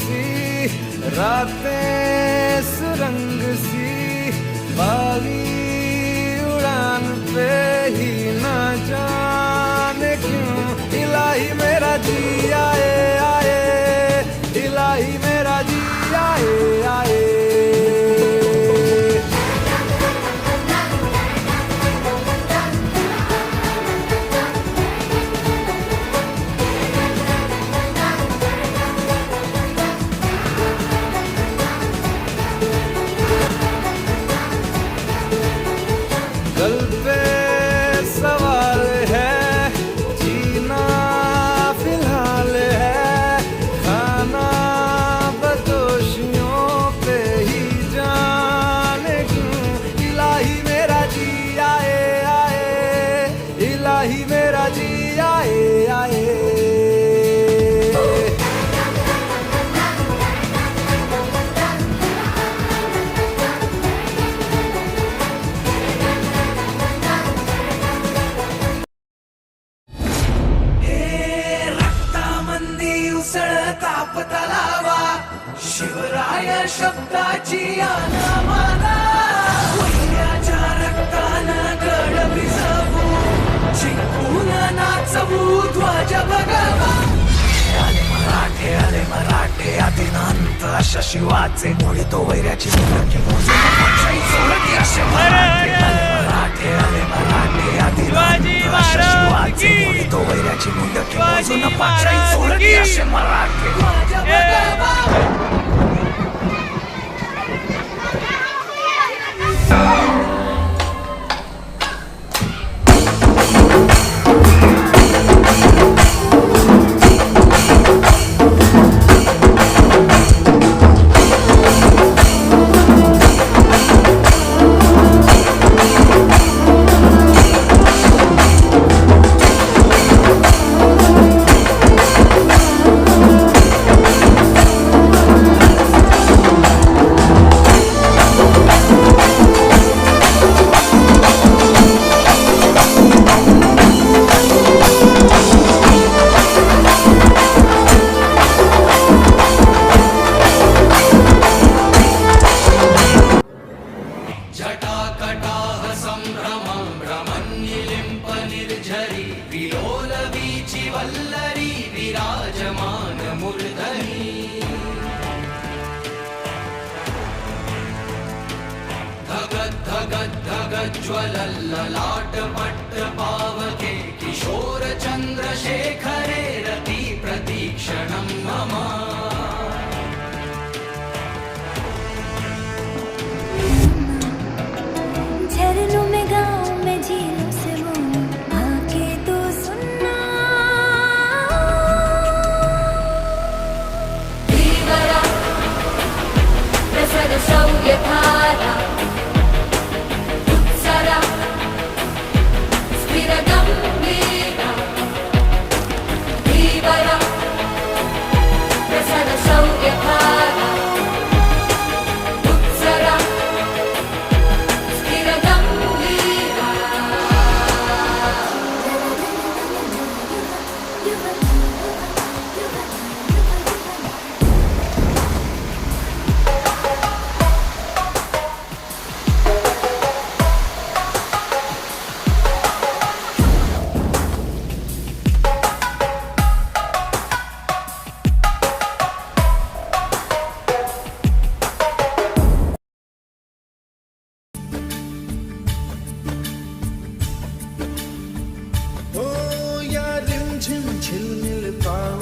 C रातें सुरंग रक्ताची आनमाना वैऱ्याच्या रक्तानं गड भिजवू जिंकून नाचवू ध्वज आले मराठे आले मराठे आदिनांत अशा शिवाचे मोडितो वैऱ्याची मुलगी मोजून पक्षी चोरटी असे मराठे. आले मराठे आले मराठे आदिनांत अशा शिवाचे मोडितो वैऱ्याची मुंडकी मोजून पक्षी चोरटी असे मराठे. वल्लरी विराजमान मूर्धनि धगद् धगद् धगज्ज्वलल्ललाट पट्ट पावके किशोर चंद्रशेखरे रति प्रतीक्षणं मम।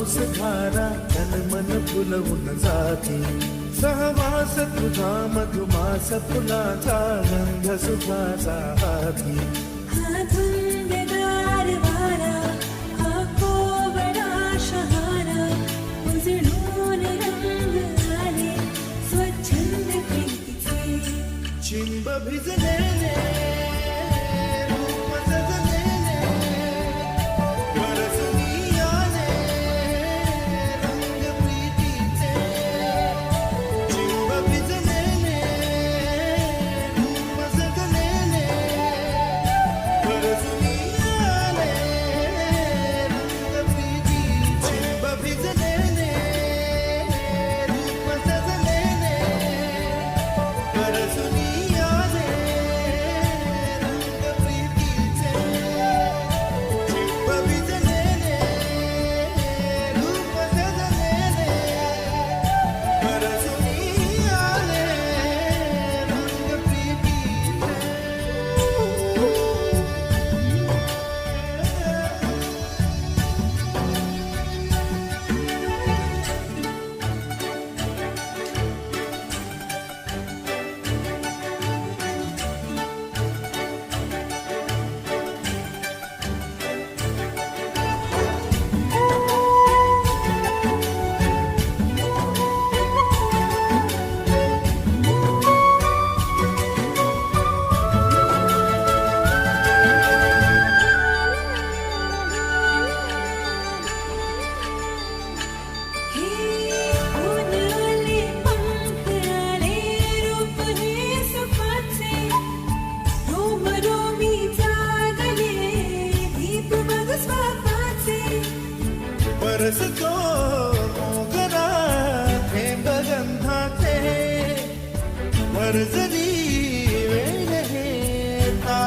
पाऊस धारा तन मन फुलवून जाते. सहवास तुझा मधुमास फुलाचा गंध सुखाचा हाती. हा धुंदगार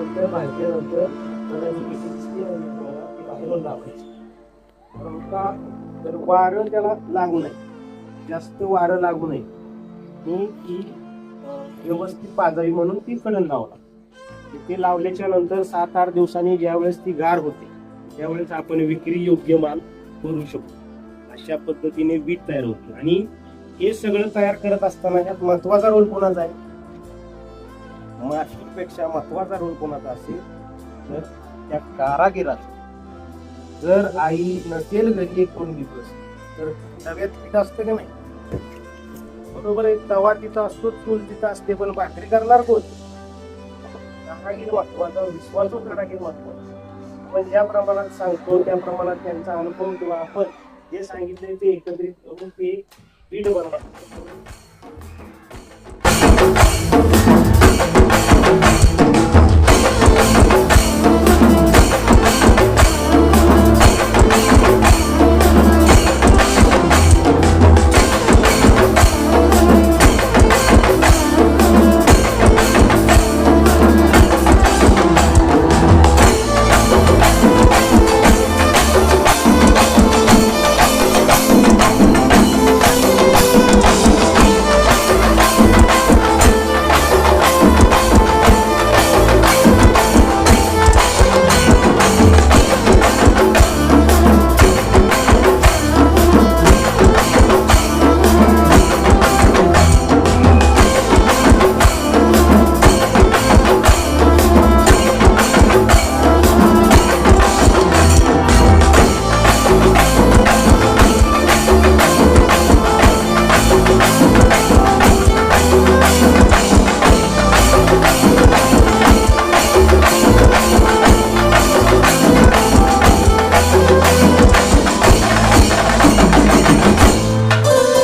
नंतर बाहेरच्यानंतर मला जी किती मला ती बाहेरून लावायची कारण का तर वारं त्याला लागू नये जास्त वारं लागू नये ती व्यवस्थित पाजावी म्हणून ती कळण लावला. ते लावल्याच्या नंतर सात आठ दिवसांनी ज्यावेळेस ती गार होते त्यावेळेस आपण विक्री योग्य माल करू शकतो. अशा पद्धतीने वीट तयार होते. आणि हे सगळं तयार करत असताना यात महत्त्वाचा रोल कोणाचा आहे? मास्टरपेक्षा महत्त्वाचा रोल कोणाचा असेल तर त्या कारागिराचा. जर आई नसेल घरी एक दोन दिवस तर तव्यात पीठ असतं की नाही? बरोबर आहे तवा तिथं असतो चूल तिथं असते पण भाकरी करणार कोण? कारागीर महत्त्वाचा विश्वासू कारागीर महत्त्वाचा. आपण ज्या प्रमाणात सांगतो त्या प्रमाणात त्यांचा अनुभव किंवा आपण जे सांगितले ते एकत्रित करून ते पीठ बनवतात